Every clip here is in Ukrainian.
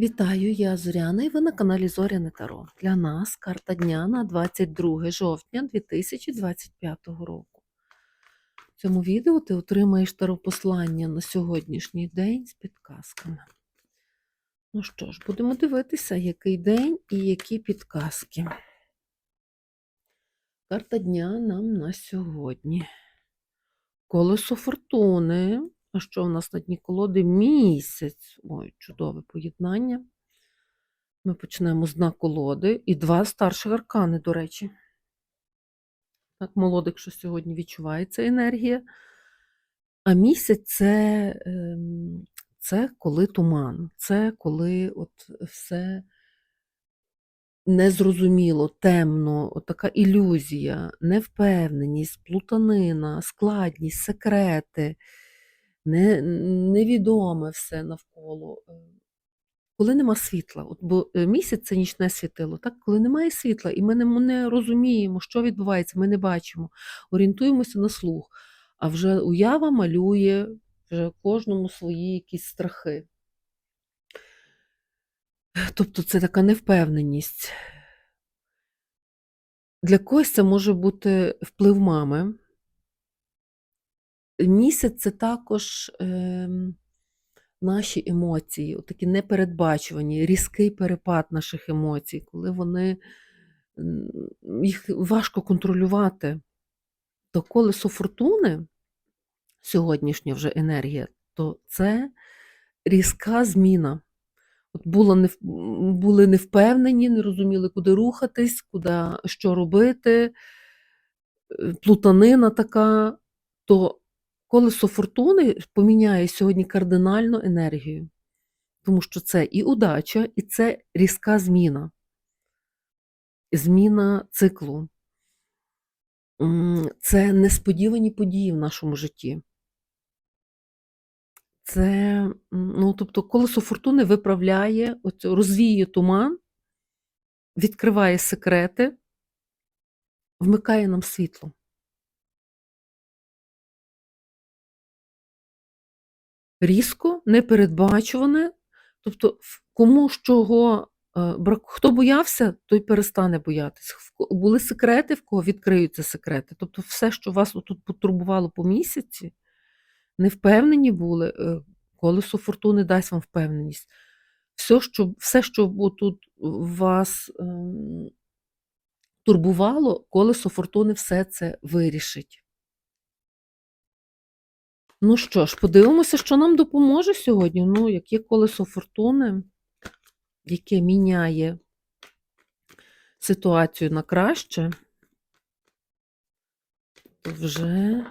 Вітаю, я Зоряна і ви на каналі Зоряне Таро. Для нас карта дня на 22 жовтня 2025 року. В цьому відео ти отримаєш таропослання на сьогоднішній день з підказками. Ну що ж, будемо дивитися, який день і які підказки. Карта дня нам на сьогодні. Колесо фортуни. А що у нас на дні колоди? Місяць. Ой, чудове поєднання. Ми почнемо з дна колоди. І два старших аркани, до речі. Так, молодик, що сьогодні відчувається енергія. А місяць це, ем, це коли туман, це коли от все незрозуміло, темно, от така ілюзія, невпевненість, плутанина, складність, секрети, не, невідоме все навколо. Е, Коли нема світла, от, бо е, місяць це нічне світило, так? коли немає світла, і ми не, не розуміємо, що відбувається, ми не бачимо, орієнтуємося на слух, а вже уява малює вже кожному свої якісь страхи. Тобто це така невпевненість. Для когось це може бути вплив мами. Місяць це також ем, наші емоції, такі непередбачувані, різкий перепад наших емоцій, коли вони їх важко контролювати. То колесо фортуни, сьогоднішня вже енергія, то це різка зміна. От було не, були невпевнені, не розуміли, куди рухатись, куди, що робити, е, плутанина така, то колесо фортуни поміняє сьогодні кардинально енергію. Тому що це і удача, і це різка зміна, зміна циклу. Це несподівані події в нашому житті. Це, ну, тобто, колесо фортуни виправляє, оцю, розвіює туман, відкриває секрети, вмикає нам світло. Різко, непередбачуване. Тобто, кому чого е, брак, хто боявся, той перестане боятись. Були секрети, в кого відкриються секрети. Тобто, все, що вас тут потурбувало по місяці, невпевнені були, е, колесо фортуни дасть вам впевненість. Все, що, все, що тут вас ем, турбувало, колесо фортуни все це вирішить. Ну що ж, подивимося, що нам допоможе сьогодні. Ну, яке колесо фортуни, яке міняє ситуацію на краще, то вже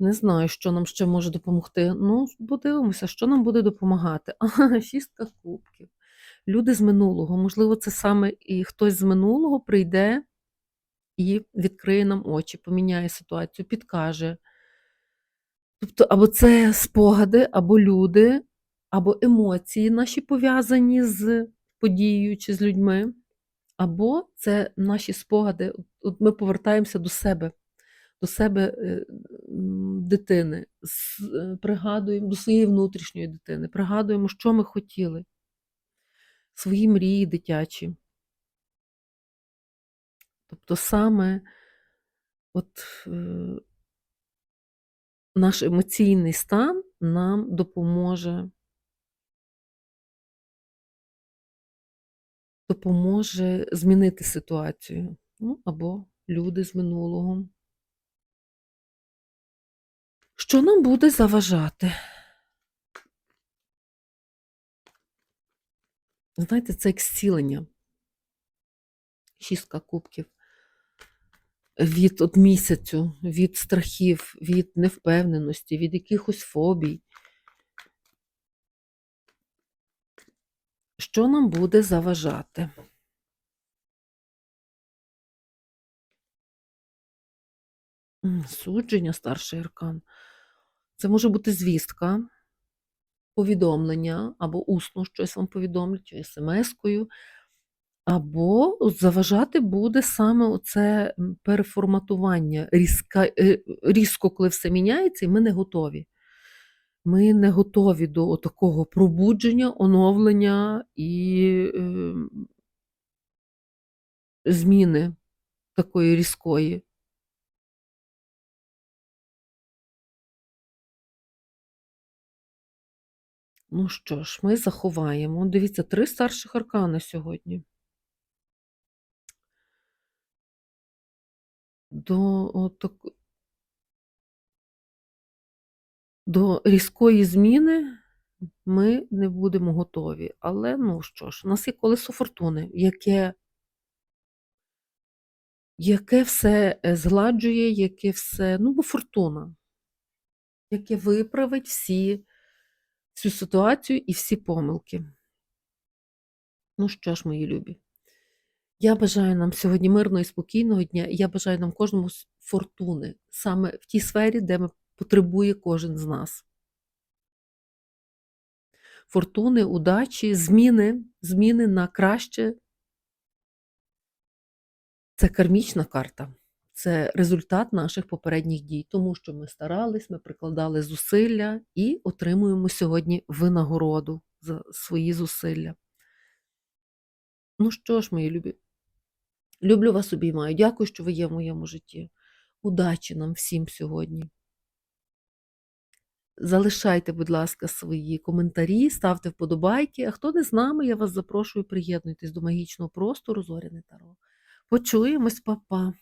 не знаю, що нам ще може допомогти. Ну, подивимося, що нам буде допомагати. Ага, шістка кубків. Люди з минулого. Можливо, це саме і хтось з минулого прийде і відкриє нам очі, поміняє ситуацію, підкаже. Тобто, або це спогади, або люди, або емоції наші пов'язані з подією чи з людьми, або це наші спогади. От- ми повертаємося до себе, до себе е, дитини, е, пригадуємо до своєї внутрішньої дитини, пригадуємо, що ми хотіли, свої мрії дитячі. Тобто саме от, е, наш емоційний стан нам допоможе допоможе змінити ситуацію. Ну, або люди з минулого. Що нам буде заважати? Знаєте, це як зцілення. Шістка кубків. Від от місяцю, від страхів, від невпевненості, від якихось фобій. Що нам буде заважати? Судження, старший аркан. Це може бути звістка, повідомлення, або усно щось вам повідомлять, смс-кою, або заважати буде саме оце переформатування, різка, е, різко, коли все міняється, і ми не готові. Ми не готові до такого пробудження, оновлення і е, зміни такої різкої. Ну що ж, ми заховаємо. Дивіться, три старших аркани сьогодні. До, до різкої зміни ми не будемо готові. Але ну що ж, у нас є колесо фортуни, яке, яке все е, згладжує, яке все, ну, бо фортуна, яке виправить всі, всю ситуацію і всі помилки. Ну що ж, мої любі. Я бажаю нам сьогодні мирного і спокійного дня, і я бажаю нам кожному фортуни саме в тій сфері, де ми потребує кожен з нас. Фортуни, удачі, зміни, зміни на краще. Це кармічна карта, це результат наших попередніх дій, тому що ми старались, ми прикладали зусилля і отримуємо сьогодні винагороду за свої зусилля. Ну що ж, мої любі, люблю вас обіймаю. Дякую, що ви є в моєму житті. Удачі нам всім сьогодні. Залишайте, будь ласка, свої коментарі, ставте вподобайки. А хто не з нами, я вас запрошую, приєднуйтесь до магічного простору Зоряне Таро. Почуємось, па-па!